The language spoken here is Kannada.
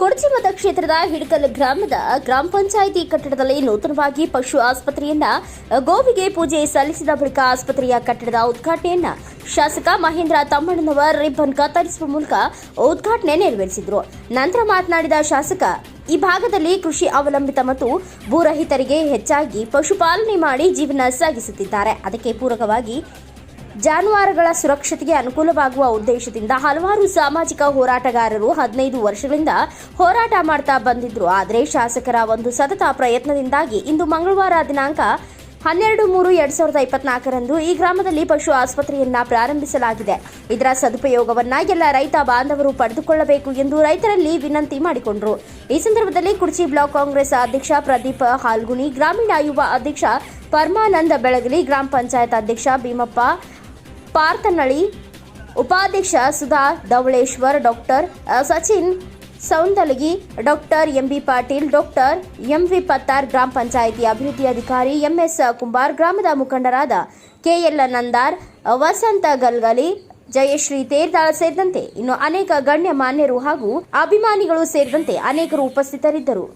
ಕೊಡಚಿ ಮತಕ್ಷೇತ್ರದ ಹಿಡಕಲ್ ಗ್ರಾಮದ ಗ್ರಾಮ ಪಂಚಾಯಿತಿ ಕಟ್ಟಡದಲ್ಲಿ ನೂತನವಾಗಿ ಪಶು ಆಸ್ಪತ್ರೆಯನ್ನ, ಗೋವಿಗೆ ಪೂಜೆ ಸಲ್ಲಿಸಿದ ಬಳಿಕ ಆಸ್ಪತ್ರೆಯ ಕಟ್ಟಡದ ಉದ್ಘಾಟನೆಯನ್ನ ಶಾಸಕ ಮಹೇಂದ್ರ ತಮ್ಮಣ್ಣನವರ್ ರಿಬ್ಬನ್ ಕತ್ತರಿಸುವ ಮೂಲಕ ಉದ್ಘಾಟನೆ ನೆರವೇರಿಸಿದರು. ನಂತರ ಮಾತನಾಡಿದ ಶಾಸಕ, ಈ ಭಾಗದಲ್ಲಿ ಕೃಷಿ ಅವಲಂಬಿತ ಮತ್ತು ಭೂರಹಿತರಿಗೆ ಹೆಚ್ಚಾಗಿ ಪಶುಪಾಲನೆ ಮಾಡಿ ಜೀವನ ಸಾಗಿಸುತ್ತಿದ್ದಾರೆ. ಅದಕ್ಕೆ ಪೂರಕವಾಗಿ ಜಾನುವಾರುಗಳ ಸುರಕ್ಷತೆಗೆ ಅನುಕೂಲವಾಗುವ ಉದ್ದೇಶದಿಂದ ಹಲವಾರು ಸಾಮಾಜಿಕ ಹೋರಾಟಗಾರರು ಹದಿನೈದು ವರ್ಷಗಳಿಂದ ಹೋರಾಟ ಮಾಡ್ತಾ ಬಂದಿದ್ರು. ಆದರೆ ಶಾಸಕರ ಒಂದು ಸತತ ಪ್ರಯತ್ನದಿಂದಾಗಿ ಇಂದು ಮಂಗಳವಾರ ದಿನಾಂಕ ಹನ್ನೆರಡು ಮೂರು ಎರಡ್ ಸಾವಿರದ ಇಪ್ಪತ್ನಾಲ್ಕರಂದು ಈ ಗ್ರಾಮದಲ್ಲಿ ಪಶು ಆಸ್ಪತ್ರೆಯನ್ನ ಪ್ರಾರಂಭಿಸಲಾಗಿದೆ. ಇದರ ಸದುಪಯೋಗವನ್ನ ಎಲ್ಲ ರೈತ ಬಾಂಧವರು ಪಡೆದುಕೊಳ್ಳಬೇಕು ಎಂದು ರೈತರಲ್ಲಿ ವಿನಂತಿ ಮಾಡಿಕೊಂಡರು. ಈ ಸಂದರ್ಭದಲ್ಲಿ ಕುರ್ಚಿ ಬ್ಲಾಕ್ ಕಾಂಗ್ರೆಸ್ ಅಧ್ಯಕ್ಷ ಪ್ರದೀಪ್ ಹಾಲ್ಗುಣಿ, ಗ್ರಾಮೀಣ ಯುವ ಅಧ್ಯಕ್ಷ ಪರಮಾನಂದ ಬೆಳಗಲಿ, ಗ್ರಾಮ ಪಂಚಾಯತ್ ಅಧ್ಯಕ್ಷ ಭೀಮಪ್ಪ ಪಾರ್ತನಳಿ ಉಪಾಧ್ಯಕ್ಷ Sudha Dhavaleshwar, doctor Sachin Soundalagi, doctor MB Patil, doctor MV Pattar ಗ್ರಾಮ ಪಂಚಾಯಿತಿ ಅಭಿವೃದ್ಧಿ ಅಧಿಕಾರಿ ಎಂಎಸ್ ಕುಂಬಾರ್, ಗ್ರಾಮದ ಮುಖಂಡರಾದ ಕೆಎಲ್ ನಂದಾರ್, ವಸಂತ ಗಲ್ಗಲಿ, ಜಯಶ್ರೀ ತೇರ್ದಾಳ ಸೇರಿದಂತೆ ಇನ್ನು ಅನೇಕ ಗಣ್ಯ ಮಾನ್ಯರು ಹಾಗೂ ಅಭಿಮಾನಿಗಳು ಸೇರಿದಂತೆ ಅನೇಕರು ಉಪಸ್ಥಿತರಿದ್ದರು.